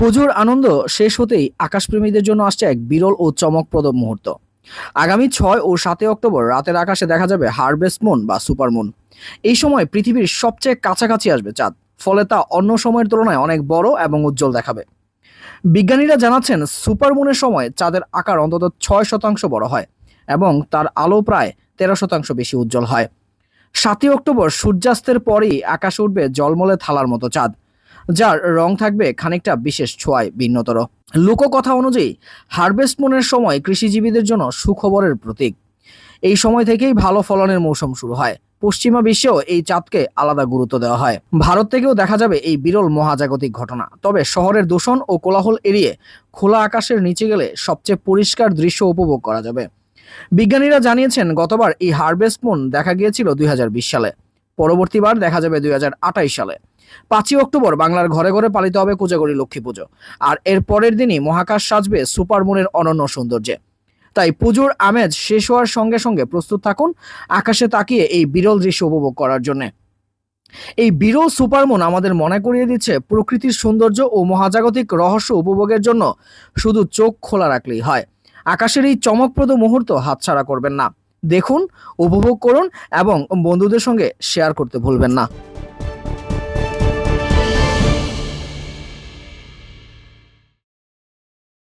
পুজোর আনন্দ শেষ হতেই আকাশপ্রেমীদের জন্য আসছে এক বিরল ও চমকপ্রদ মুহূর্ত। আগামী ছয় ও সাতই অক্টোবর রাতের আকাশে দেখা যাবে হারভেস্ট মুন বা সুপারমুন এই সময় পৃথিবীর সবচেয়ে কাছাকাছি আসবে চাঁদ, ফলে তা অন্য সময়ের তুলনায় অনেক বড় এবং উজ্জ্বল দেখাবে। বিজ্ঞানীরা জানাচ্ছেন সুপারমুনের সময় চাঁদের আকার অন্তত ছয় শতাংশ বড় হয় এবং তার আলো প্রায় তেরো শতাংশ বেশি উজ্জ্বল হয়। সাতই অক্টোবর সূর্যাস্তের পরেই আকাশে উঠবে জলমলে থালার মতো চাঁদ। যার রং থাকবে খানিকটা বিশেষ ছোঁয়ায় ভিন্নতর। লোককথা অনুযায়ী, হারভেস্ট মুনের সময় কৃষিজীবীদের জন্য সুখবরের প্রতীক। এই সময় থেকেই ভালো ফলনের মৌসুম শুরু হয়। পশ্চিমা বিশ্বেও এই চাঁদকে আলাদা গুরুত্ব দেওয়া হয়। ভারত থেকেও দেখা যাবে এই বিরল মহাজাগতিক ঘটনা। তবে শহরের দূষণ ও কোলাহল এড়িয়ে খোলা আকাশের নিচে গেলে সবচেয়ে পরিষ্কার দৃশ্য উপভোগ করা যাবে। বিজ্ঞানীরা জানিয়েছেন, গতবার এই হারভেস্ট মুন দেখা গিয়েছিল দুই হাজার বিশ সালে। পরবর্তীবার দেখা যাবে দুই সালে। পাঁচই অক্টোবর বাংলার ঘরে ঘরে পালিত হবে কোজাগরী লক্ষ্মী পুজো। আর এর পরের দিনই মহাকাশ সাজবে সুপারমুনের অনন্য সৌন্দর্যে। তাই পুজোর আমেজ শেষ হওয়ার সঙ্গে সঙ্গে প্রস্তুত থাকুন আকাশে তাকিয়ে এই বিরল দৃশ্য উপভোগ করার জন্য। এই বিরল সুপারমুন আমাদের মনে করিয়ে দিচ্ছে প্রকৃতির সৌন্দর্য ও মহাজাগতিক রহস্য উপভোগের জন্য শুধু চোখ খোলা রাখলেই হয়। আকাশের এই চমকপ্রদ মুহূর্ত হাতছাড়া করবেন না। দেখুন উপভোগ করুন এবং বন্ধুদের সঙ্গে শেয়ার করতে ভুলবেন না।